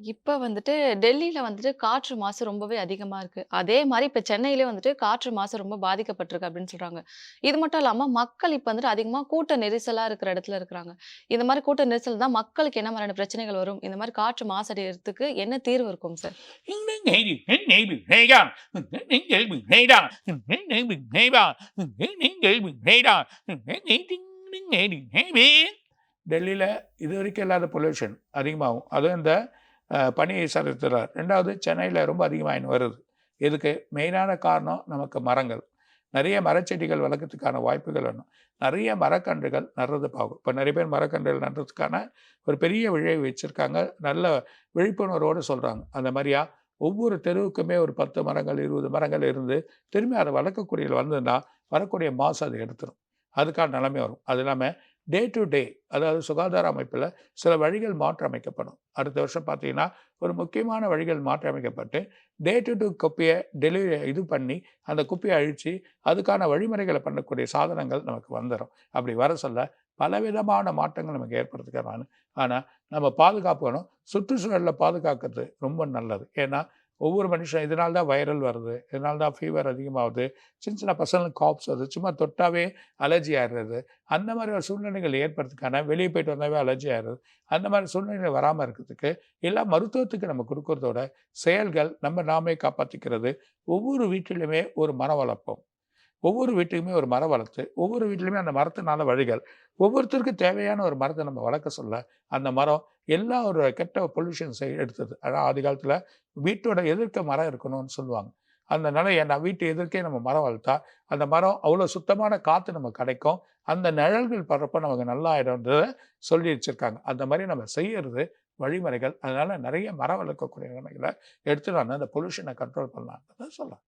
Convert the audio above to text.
இப்ப வந்துட்டு டெல்லியில வந்துட்டு காற்று மாசு ரொம்பவே அதிகமா இருக்கு. அதே மாதிரி இப்ப சென்னையிலே வந்துட்டு காற்று மாசு ரொம்ப பாதிக்கப்பட்டிருக்கு அப்படின்னு சொல்றாங்க. இது மட்டும் இல்லாம மக்கள் இப்ப வந்துட்டு அதிகமா கூட்ட நெரிசலா இருக்கிற இடத்துல இருக்கிறாங்க. இந்த மாதிரி கூட்ட நெரிசல் தான் மக்களுக்கு என்ன மாதிரியான பிரச்சனைகள் வரும்? இந்த மாதிரி காற்று மாசடைகிறதுக்கு என்ன தீர்வு இருக்கும் சார்? டெல்லியில இதுவரைக்கும் இல்லாத பொல்யூஷன் அதிகமாகும். அதுவும் இந்த பணியை செலுத்துகிறார் ரெண்டாவது சென்னையில் ரொம்ப அதிகமாகின்னு வருது. இதுக்கு மெயினான காரணம் நமக்கு மரங்கள். நிறைய மரச்செடிகள் வளர்க்கறதுக்கான வாய்ப்புகள் வேணும். நிறைய மரக்கன்றுகள் நடுறது பாகும் இப்போ நிறைய பேர் மரக்கன்றுகள் நடுறதுக்கான ஒரு பெரிய விழை வச்சுருக்காங்க நல்ல விழிப்புணர்வோடு சொல்கிறாங்க அந்த மாதிரியா ஒவ்வொரு தெருவுக்குமே ஒரு 10 மரங்கள், 20 மரங்கள் இருந்து, திரும்பி அதை வளர்க்கக்கூடியது வந்ததுன்னா, வரக்கூடிய மாசு அது எடுத்துரும். அதுக்கான நிலைமை வரும். அது இல்லாமல் டே டு டே அதாவது சுகாதார அமைப்பில் சில வழிகள் மாற்றமைக்கப்படும் அடுத்த வருஷம் பார்த்தீங்கன்னா, ஒரு முக்கியமான வழிகள் மாற்றியமைக்கப்பட்டு டே டு டே குப்பையை டெலிவரி இது பண்ணி, அந்த குப்பையை அழித்து அதுக்கான வழிமுறைகளை பண்ணக்கூடிய சாதனங்கள் நமக்கு வந்துடும் அப்படி வர சொல்ல, பலவிதமான மாற்றங்கள் நமக்கு ஏற்படுறதுக்கான ஆனால் நம்ம பாதுகாக்கணும். சுற்றுச்சூழலில் பாதுகாக்கிறது ரொம்ப நல்லது. ஏன்னா, ஒவ்வொரு மனுஷன் இதனால தான் வைரல் வருது. இதனால தான் ஃபீவர் அதிகமாகுது சின்ன சின்ன பசங்களுக்கு காப்ஸ் வருது. சும்மா தொட்டாவே அலர்ஜி ஆயிடுறது. அந்த மாதிரி ஒரு சூழ்நிலைகள் ஏற்படுறதுக்கான வெளியே போயிட்டு வந்தாவே அலர்ஜி ஆயிடுறது அந்த மாதிரி சூழ்நிலைகள் வராமல் இருக்கிறதுக்கு, எல்லா மருத்துவத்துக்கு நம்ம கொடுக்குறதோட செயல்கள் நம்ம நாமே காப்பாற்றிக்கிறது ஒவ்வொரு வீட்டிலுமே ஒரு மரம் வளர்ப்போம். ஒவ்வொரு வீட்டுக்குமே ஒரு மரம் வளர்த்து, ஒவ்வொரு வீட்லயுமே அந்த மரத்தினால வழிகள். ஒவ்வொருத்தருக்கும் தேவையான ஒரு மரத்தை நம்ம வளர்க்க சொல்ல, அந்த மரம் எல்லா ஒரு கெட்ட பொல்யூஷன்ஸ எடுத்தது. ஆனால் ஆதி காலத்தில் வீட்டோட எதிர்க்க மரம் இருக்கணும்னு சொல்லுவாங்க. அந்த நிலைய நான் வீட்டு எதிர்க்கே நம்ம மரம் வளர்த்தா, அந்த மரம் அவ்வளோ சுத்தமான காற்று நமக்கு கிடைக்கும். அந்த நிழல்கள் படுறப்போ நமக்கு நல்லா நல்லாயிடும்ன்றத சொல்லி வச்சுருக்காங்க அந்த மாதிரி நம்ம செய்யறது வழிமுறைகள். அதனால் நிறைய மரம் வளர்க்கக்கூடிய நிலைகளை எடுத்து நான் அந்த பொல்யூஷனை கண்ட்ரோல் பண்ணலான்றதை சொல்லலாம்.